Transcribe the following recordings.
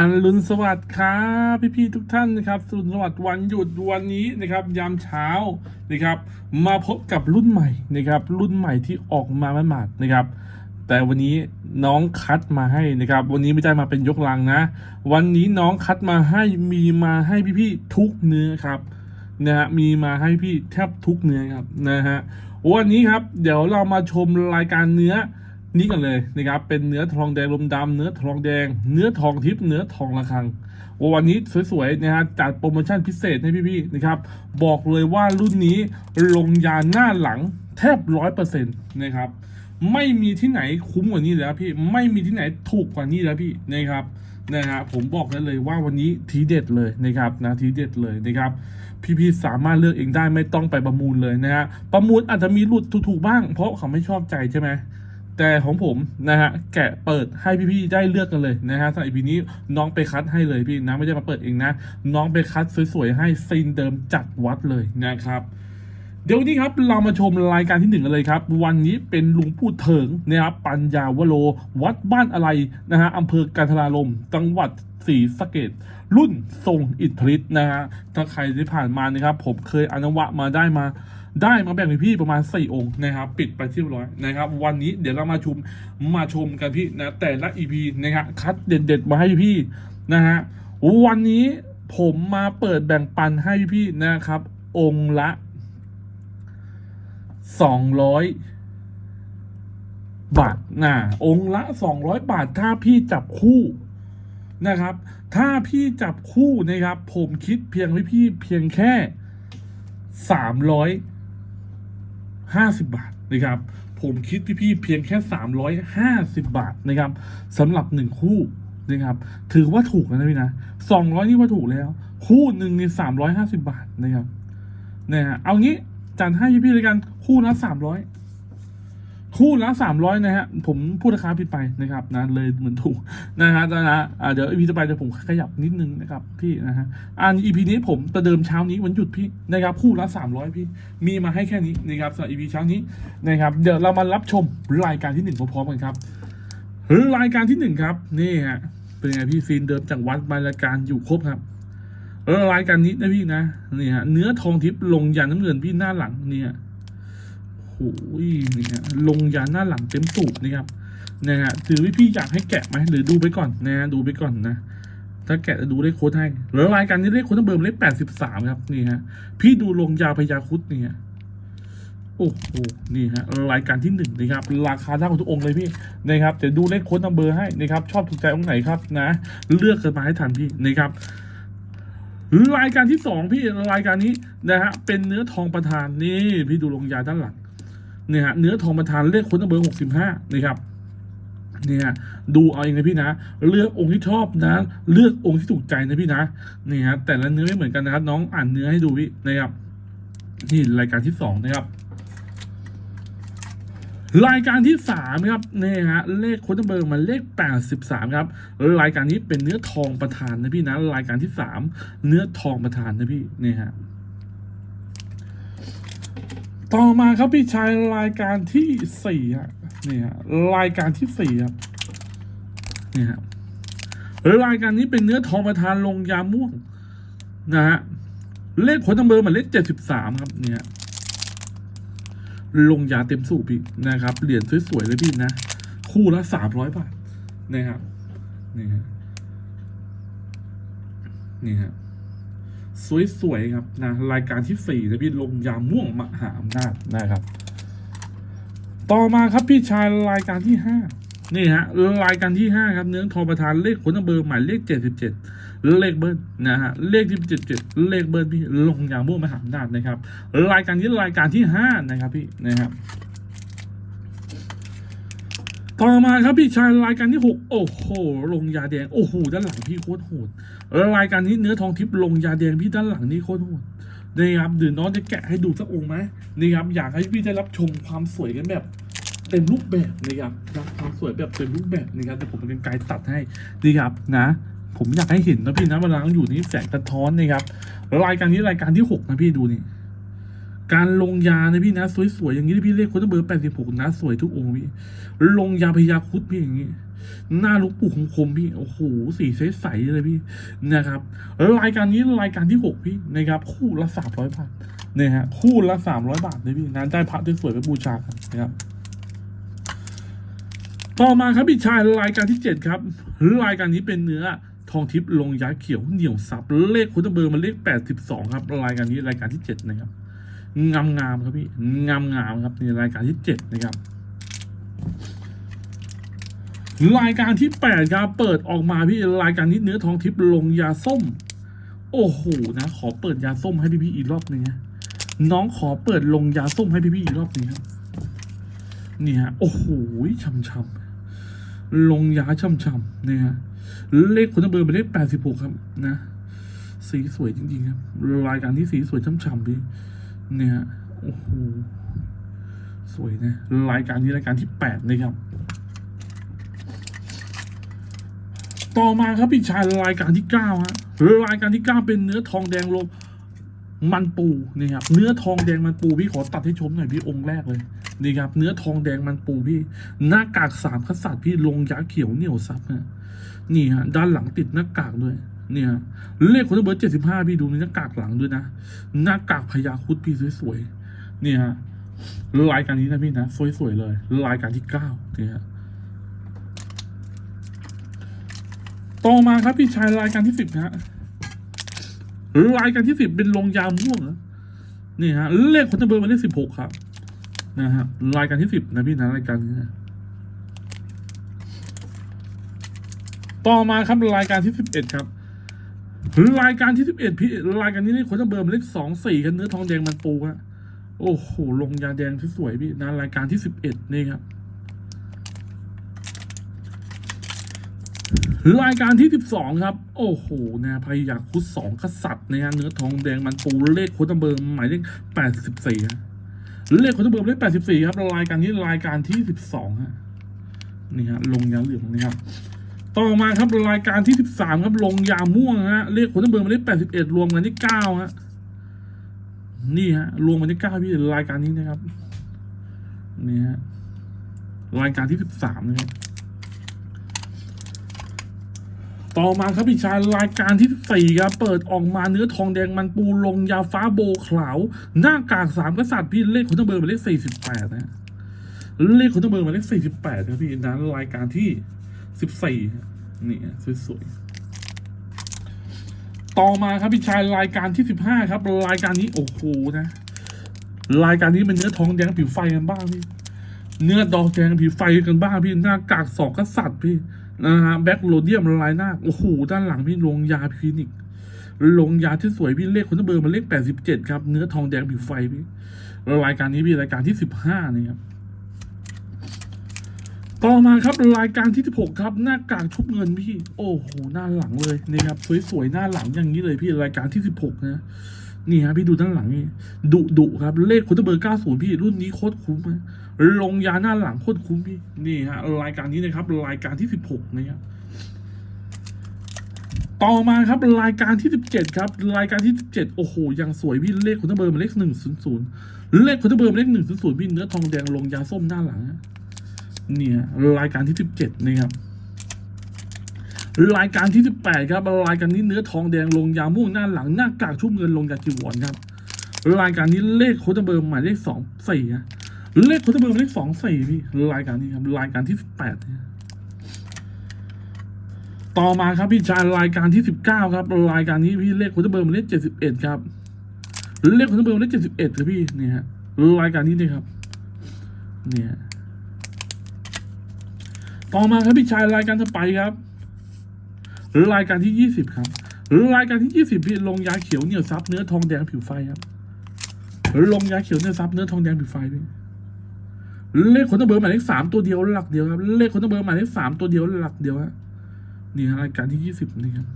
อรุณสวัสดิ์ครับพี่ๆทุกท่านนะครับอรุณสวัสดิ์วันหยุดวันนี้นะครับ ยามเช้านะครับ มาพบกับรุ่นใหม่นะครับ รุ่นใหม่ที่ออกมาหมาดๆนะครับ แต่วันนี้น้องคัดมาให้นะครับ วันนี้ไม่ได้มาเป็นยกลังนะ วันนี้น้องคัดมาให้มีมาให้พี่ๆทุกเนื้อครับนะฮะมีมาให้พี่แทบทุกเนื้อครับนะฮะวันนี้ครับ เดี๋ยวเรามาชมรายการเนื้อ นี่กันเลยนะครับเป็นเนื้อทองแดงลมดำเนื้อทองแดง เนื้อทองทิพย์เนื้อทองระฆังวันนี้สวยๆนะฮะจัดโปรโมชั่นพิเศษให้พี่ๆนะครับ บอกเลยว่ารุ่นนี้ลงยาหน้าหลังแทบร้อยเปอร์เซ็นต์นะครับ ไม่มีที่ไหนคุ้มกว่านี้แล้วพี่ไม่มีที่ไหนถูกกว่านี้แล้วพี่นะครับนะฮะผมบอกได้เลยว่าวันนี้ทีเด็ดเลยนะครับนะทีเด็ดเลยนะครับพี่ๆสามารถเลือกเองได้ไม่ต้องไปประมูลเลยนะฮะประมูลอาจจะมีหลุดถูกๆบ้าง เพราะเขาไม่ชอบใจใช่ไหม แต่ของผมนะฮะแกะเปิดให้พี่ๆได้เลือกกันเลยนะฮะสำหรับ EP นี้น้องไปคัดให้เลยพี่นะไม่ได้มาเปิดเองนะ น้องไปคัดสวยๆให้ซีนเดิมจัดวัดเลยนะครับเดี๋ยวนี้ครับเรามาชมรายการที่หนึ่งกันเลยครับ วันนี้เป็นลุงพูดเถิงนะครับปัญญาวโรวัดบ้านอะไรนะฮะอำเภอกันทรารมจังหวัดศรีสะเกดรุ่นทรงอิทธิฤทธิ์นะฮะถ้าใครที่ผ่านมานะครับผมเคยอนุวะมาได้มา ได้มาแบ่งให้พี่ประมาณ4องค์นะครับ ปิดไปที่ร้อยนะครับ วันนี้เดี๋ยวเรามาชมมาชมกันพี่นะแต่ละ EP นะครับคัดเด็ดๆมาให้พี่นะฮะวันนี้ผมมาเปิดแบ่งปันให้พี่นะครับ องค์ละสองร้อยบาทนะองค์ละสองร้อยบาทถ้าพี่จับคู่นะครับ ถ้าพี่จับคู่นะครับ ผมคิดเพียงให้พี่เพียงแค่สามร้อย ห้าสิบบาทนะครับผมคิดพี่พี่ๆเพียงแค่สามร้อยห้าสิบบาทนะครับสำหรับหนึ่งคู่นะครับถือว่าถูกนะพี่นะสองร้อยนี่ว่าถูกแล้ว คู่หนึ่งนี่สามร้อยห้าสิบาทนะครับนะฮะเอางี้จัดให้พี่ๆเลยกันคู่ละสามร้อย คู่ละสามร้อยนะฮะ ผมพูดราคาผิดไปนะครับนะเลยเหมือนถูกนะฮะนะฮะอ่าเดี๋ยวอีพีต่อไปเดี๋ยวผมขยับนิดนึงนะครับพี่นะฮะอันอีพีนี้ผมประเดิมเช้านี้วันหยุดพี่นะครับคู่ละสามร้อยพี่มีมาให้แค่นี้นะครับสำหรับอีพีเช้านี้นะครับเดี๋ยวเรามารับชมรายการที่หนึ่งพร้อมๆกันครับรายการที่หนึ่งครับนี่ฮะเป็นไงพี่ซีนเดิมจากวัดมารายการอยู่ครบครับรายการนี้นะพี่นะนี่ฮะเนื้อทองทิพย์ลงยาน้ำเงินพี่หน้าหลังเนี่ย นี่ฮะลงยาหน้าหลังเต็มสูบนี่ครับนะฮะถือว่าพี่อยากให้แกะไหมหรือดูไปก่อนนะฮะดูไปก่อนนะ ถ้าแกะจะดูเลขโค้ดให้แล้วรายการนี้เลขโค้ดต้องเบอร์เลขแปดสิบสามครับนี่ฮะพี่ดูลงยาพยาคุดนี่ยโอ้โหนี่ฮะรายการที่หนึ่งนะครับ ราคาเท่ากับทุกองค์เลยพี่นะครับเดี๋ยวดูเลขโค้ดนัมเบอร์ให้นะครับ ชอบถูกใจองค์ไหนครับนะ เลือกกันมาให้ทันพี่นะครับรายการที่สองพี่รายการนี้นะฮะเป็นเนื้อทองประธานนี่พี่ดูลงยาด้านหลัง เนี่ยฮะเนื้อทองประธานเลขคนเบอร์หกสิบห้านะครับเนี่ยดูเอาเองนะพี่นะ เลือกองค์ที่ชอบนะ เลือกองค์ที่ถูกใจนะพี่นะนี่ฮะแต่ละเนื้อไม่เหมือนกันนะครับ น้องอ่านเนื้อให้ดูพี่นะครับนี่รายการที่สองนะครับ รายการที่สามครับนี่ฮะเลขค้ดเบอร์มันเลขแปดสิบสามครับรายการนี้เป็นเนื้อทองประธานนะพี่นะรายการที่สามเนื้อทองประธานนะพี่นี่ฮะ ต่อมาครับพี่ชายรายการที่สี่ฮะนี่ฮะรายการที่สี่ครับนี่ฮะรายการนี้เป็นเนื้อทองประธานลงยาม่วงนะฮะเลขโค้ดเบอร์มันเลขเจ็ดสิบสามครับเนี่ยลงยาเต็มสูบพี่นะครับ เหรียญสวยๆเลยพี่นะ คู่ละสามร้อยบาทนะครับนี่ฮะนี่ฮะ สวยๆครับนะรายการที่สี่นะพี่ลงยาม่วงมหาอำนาจนะครับ ต่อมาครับพี่ชายรายการที่ห้านี่ฮะรายการที่ห้าครับเนื้อทอประธานเลขขนเบอร์หมายเลขเจ็ดสิบเจ็ดเลขเบิ้ลนะฮะเลขที่เจ็ดเจ็ดเลขเบิ้ลพี่ลงยาม่วงมหาอำนาจนะครับ รายการนี้รายการที่ห้านะครับพี่นะครับ ต่อมาครับพี่ชายรายการที่หกโอ้โห ลงยาแดง โอ้โห ด้านหลังพี่โคตรโหดรายการนี้เนื้อทองทิพย์ลงยาแดงพี่ด้านหลังนี่โคตรโหดนี่ครับเดี๋ยวน้องจะแกะให้ดูสักองค์ไหมนี่ครับอยากให้พี่ได้รับชมความสวยกันแบบ เต็มรูปแบบนะครับนะความสวยแบบเต็มรูปแบบนะครับแต่ผมเป็นกด์ตัดให้ดีครับนะ ผมอยากให้เห็นนะพี่นะเวลาอยู่นี่แสงสะท้อนนะครับรายการนี้รายการที่หกนะพี่ดูนี่ การลงยานะพี่นะ สวยๆอย่างนี้ที่พี่เรียกคนเบอร์แปดสิบหกนะสวยทุกองค์พี่ลงยาพยาคุดพี่อย่างนี้ หน้าลูกปู่คมๆพี่โอ้โหสีใสๆเลยพี่นะครับรายการนี้รายการที่หกพี่นะครับคู่ละสามร้อยบาทเนี่ยฮะคู่ละสามร้อยบาทเลยพี่นั้นได้พระสวยๆไปบูชากันนะครับต่อมาครับพี่ชายรายการที่เจ็ดครับรายการนี้เป็นเนื้อทองทิพย์ลงยาเขียวเหนียวซับเลขคุณเบอร์มันเลขแปดสิบสองครับ รายการนี้รายการที่เจ็ดนะครับ งามงามๆครับพี่งามงามๆครับในรายการที่เจ็ดนะครับ รายการที่แปดครับเปิดออกมาพี่รายการนี้เนื้อทองทิพย์ลงยาส้ม โอ้โหนะขอเปิดยาส้มให้พี่ๆอีกรอบนึงนะน้องขอเปิดลงยาส้มให้พี่ๆอีกรอบนึงครับนี่ฮะโอ้โหช่ำๆลงยาช่ำๆเนี่ยฮะเลขคุณเบอร์เป็นเลขแปดสิบหกครับนะ สีสวยจริงๆครับ รายการที่สีสวยช่ำๆพี่ เนี่ยโอ้โหสวยนะรายการนี้รายการที่แปดนะครับ ต่อมาครับพี่ชายรายการที่เก้าฮะรายการที่เก้าเป็นเนื้อทองแดงลงมันปูนี่ครับ เนื้อทองแดงมันปูพี่ขอตัดให้ชมหน่อยพี่องค์แรกเลยนี่ครับ เนื้อทองแดงมันปูพี่หน้ากากสามกษัตว์พี่ลงยาเขียวเหนียวซับนะนี่ฮะด้านหลังติดหน้ากากด้วย เนี่ยเลขคนเบอร์เจ็ดสิบห้าพี่ดูมีหน้ากากหลังด้วยนะหน้ากากพญาคุดพี่สวยๆเนี่ยฮะรายการนี้นะพี่นะสวยๆเลยรายการที่เก้าเนี่ยต่อมาครับพี่ชายรายการที่สิบนะฮะรายการที่สิบเป็นลงยาม่วงนะนี่ฮะเลขคนเบอร์มันเลขสิบหกครับนะฮะรายการที่สิบนะพี่นะรายการนี้นะต่อมาครับรายการที่สิบเอ็ดครับ รายการที่สิบเอ็ดพี่รายการนี้นี่คนจะเบอร์มเลขสองสี่กันเนื้อทองแดงมันปูฮะโอ้โหลงยาแดงที่สวยพี่นะรายการที่สิบเอ็ดนี่ครับรายการที่สิบสองครับ โอ้โหนะพยาคุดสองกษัตริย์นะฮะเนื้อทองแดงมันปูเลขโคตรเบอร์หมายเลขแปดสิบสี่ฮะเลขโคตรเบอร์เลขแปดสิบสี่ครับรายการนี้รายการที่สิบสองฮะนี่ฮะลงยาเหลืองนี่ครับ ต่อมาครับรายการที่สิบสามครับ ลงยาม่วงฮะเลขคนเบอร์มาได้แปดสิบเอ็ดรวมกันที่เก้าฮะนี่ฮะรวมกันที่เก้าพี่รายการนี้นะครับนี่ฮะรายการที่สิบสามนะครับต่อมาครับพี่ชายรายการที่สี่ครับเปิดออกมาเนื้อทองแดงมันปูลงยาฟ้าโบขาว หน้ากากสามกษัตริย์พี่เลขคนเบอร์มาเลขสี่สิบแปดนะเลขคนเบอร์มาเลขสี่สิบแปดครับพี่นั้นรายการที่ สิบสี่นี่สวยๆต่อมาครับพี่ชายรายการที่สิบห้าครับ รายการนี้โอ้โหนะ รายการนี้เป็นเนื้อทองแดงผิวไฟกันบ้างพี่เนื้อดอกแดงผิวไฟกันบ้างพี่หน้ากากสองกษัตริย์พี่นะฮะแบ็คโรเดียมละลายหน้าโอ้โหด้านหลังพี่ลงยาคลินิกลงยาที่สวยพี่เลขคนเบอร์มาเลขแปดสิบเจ็ดครับ เนื้อทองแดงผิวไฟพี่รายการนี้พี่รายการที่สิบห้านี่ครับ ต่อมาครับรายการที่ 16 ครับ หน้ากากชุบเงินพี่ โอ้โหหน้าหลังเลยนี่ครับสวยๆหน้าหลังอย่างนี้เลยพี่รายการที่ 16 นะนี่ฮะพี่ดูด้านหลังนี่ดุดุครับ เลขคุณเบอร์ 90 พี่รุ่นนี้โคตรคุ้มนะลงยาหน้าหลังโคตรคุ้มพี่นี่ฮะรายการนี้นะครับ รายการที่ 16 นะครับต่อมาครับรายการที่ 17 ครับ รายการที่ 17 โอ้โหยังสวยพี่เลขคุณเบอร์มันเลข100เลขคุณเบอร์มันเลข100พี่เนื้อทองแดงลงยาส้มหน้าหลัง นะเนี่ยรายการที่สิบเจ็ดนี่ครับ รายการที่สิบแปดครับ รายการนี้เนื้อทองแดงลงยาม่วงหน้าหลังหน้ากากชุบเงินลงยาจีวรครับ รายการนี้เลขโคตรเบอร์หมายเลขสองสี่ฮะเลขโคตรเบอร์มเลขสองสี่พี่รายการนี้ครับรายการที่สิบแปดเนี่ยต่อมาครับพี่ชายรายการที่สิบเก้าครับ รายการนี้พี่เลขโคตรเบอร์หมายเลขเจ็ดสิบเอ็ดครับเลขโคตรเบอร์หมายเลขเจ็ดสิบเอ็ดครับพี่เนี่ยฮะรายการนี้นี่ครับเนี่ย ต่อมาครับพี่ชายรายการต่อไปครับ รายการที่ยี่สิบครับ รายการที่ยี่สิบพี่ลงยาเขียวเหนียวซับเนื้อทองแดงผิวไฟครับลงยาเขียวเนื้อซับเนื้อทองแดงผิวไฟพี่เลขคนต้องเบอร์หมายเลขสามตัวเดียวหลักเดียวครับ เลขคนต้องเบอร์หมายเลขสามตัวเดียวหลักเดียวฮะนี่รายการที่ยี่สิบนี่ครับ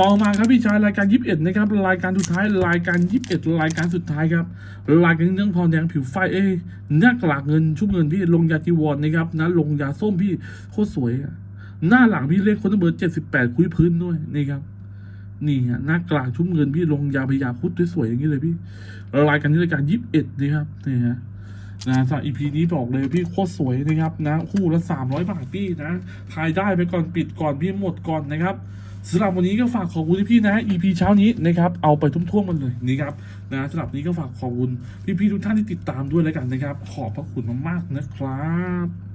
ต่อมาครับพี่ชายรายการยี่สิบเอ็ดนะครับรายการสุดท้ายรายการยี่สิบเอ็ดรายการสุดท้ายครับรายการเรื่องทอแดงผิวไฟเอ้ยหน้ากลากเงินชุบเงินพี่ลงยาจีวรนะครับนะลงยาส้มพี่โคตรสวยอะหน้าหลังพี่เลขคนเบอร์เจ็ดสิบแปดคุยพื้นด้วยนี่ครับนี่ฮะหน้ากลากชุบเงินพี่ลงยาพยาคุดสวยๆอย่างนี้เลยพี่รายการนี้รายการยี่สิบเอ็ดนี่ครับนี่ฮะนะสำหรับ EP นี้บอกเลยพี่โคตรสวยนะครับนะคู่ละ300บาทพี่นะทายได้ไปก่อนปิดก่อนพี่หมดก่อนนะครับ สำหรับวันนี้ก็ฝากขอบคุณพี่ๆนะ EP เช้านี้นะครับเอาไปทุ่วมๆมันเลยนะครับนะสำหรับนี้ก็ฝากขอบคุณพี่ๆทุกท่านที่ติดตามด้วยแล้วกันนะครับ ขอบพระคุณมากๆนะครับ